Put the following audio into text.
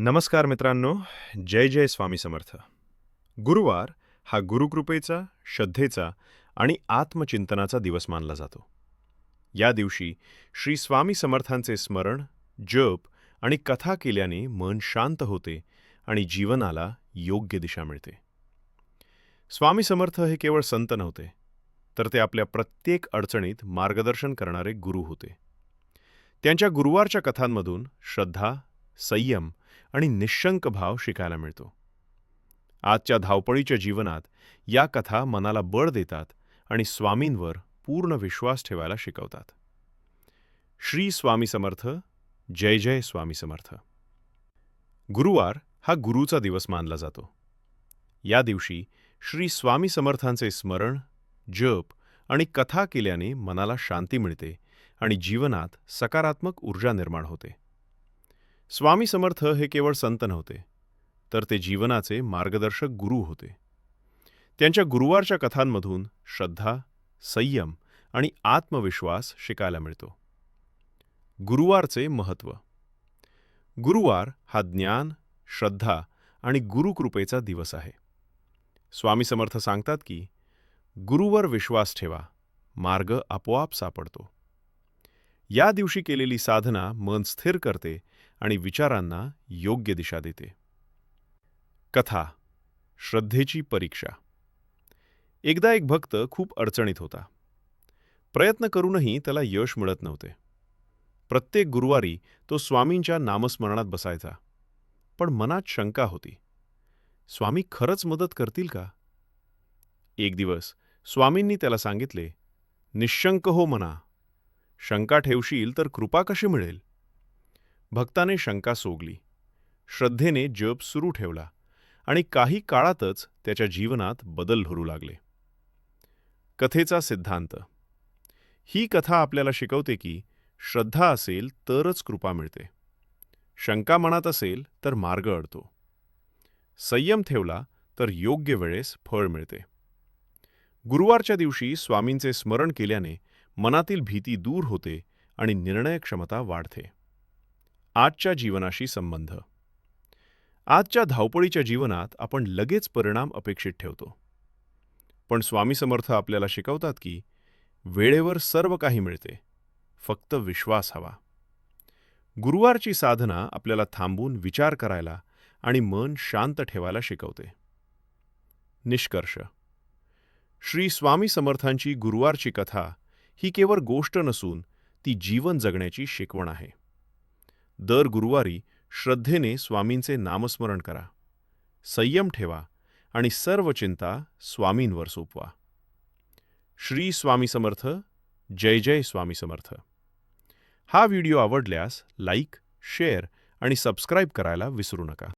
नमस्कार मित्रांनो जय जय स्वामी समर्थ. गुरुवार हा गुरुकृपेचा श्रद्धेचा आणि आत्मचिंतनाचा दिवस मानला जातो. या दिवशी श्री स्वामी समर्थांचे स्मरण जप आणि कथा केल्याने मन शांत होते आणि जीवनाला योग्य दिशा मिळते. स्वामी समर्थ हे केवळ संत नव्हते तर ते आपल्या प्रत्येक अडचणीत मार्गदर्शन करणारे गुरु होते. त्यांच्या गुरुवारच्या कथांमधून श्रद्धा संयम आणि निशंक भाव शिकायला मिळतो. आजच्या धावपळीच्या जीवनात या कथा मनाला बळ देतात आणि स्वामींवर पूर्ण विश्वास ठेवायला शिकवतात. श्री स्वामी समर्थ जय जय स्वामी समर्थ. गुरुवार हा गुरुचा दिवस मानला जातो. या दिवशी श्री स्वामी समर्थांचे स्मरण जप आणि कथा केल्याने मनाला शांती मिळते आणि जीवनात सकारात्मक ऊर्जा निर्माण होते. स्वामी समर्थ हे केवळ संत नव्हते तर ते जीवनाचे मार्गदर्शक गुरु होते. त्यांच्या गुरुवारच्या कथांमधून श्रद्धा संयम आणि आत्मविश्वास शिकायला मिळतो. गुरुवारचे महत्त्व. गुरुवार हा ज्ञान श्रद्धा आणि गुरुकृपेचा दिवस आहे. स्वामी समर्थ सांगतात की गुरुवर विश्वास ठेवा मार्ग आपोआप सापडतो. या दिवशी केलेली साधना मन स्थिर करते आणि विचारांना योग्य दिशा देते. कथा श्रद्धेची परीक्षा. एकदा एक भक्त खूप अडचणीत होता. प्रयत्न करूनही त्याला यश मिळत नव्हते. प्रत्येक गुरुवारी तो स्वामींच्या नामस्मरणात बसायचा. पण मनात शंका होती. स्वामी खरंच मदत करतील का? एक दिवस स्वामींनी त्याला सांगितले निशंक हो मना. शंका ठेवशील तर कृपा कशी मिळेल? भक्ताने शंका सोगली श्रद्धेने जप सुरू ठेवला आणि काही काळातच त्याच्या जीवनात बदल घडू लागले. कथेचा सिद्धांत. ही कथा आपल्याला शिकवते की श्रद्धा असेल तरच कृपा मिळते. शंका मनात असेल तर मार्ग अडतो. संयम ठेवला तर योग्य वेळेस फळ मिळते. गुरुवारच्या दिवशी स्वामींचे स्मरण केल्याने मनातील भीती दूर होते आणि निर्णय क्षमता वाढते. आजच्या जीवनाशी संबंध. आजच्या धावपळीच्या जीवनात आपण लगेच परिणाम अपेक्षित ठेवतो. पण स्वामी समर्थ आपल्याला शिकवतात की वेळेवर सर्व काही मिळते फक्त विश्वास हवा. गुरुवारची साधना आपल्याला थांबून विचार करायला आणि मन शांत ठेवायला शिकवते. निष्कर्ष. श्री स्वामी समर्थांची गुरुवारची कथा ही केवळ गोष्ट नसून ती जीवन जगण्याची शिकवण आहे. दर गुरुवारी श्रद्धेने स्वामींचे नामस्मरण करा. संयम ठेवा आणि सर्व चिंता स्वामींवर सोपवा. श्री स्वामी समर्थ जय जय स्वामी समर्थ. हा व्हिडिओ आवडल्यास लाईक शेअर आणि सबस्क्राईब करायला विसरू नका.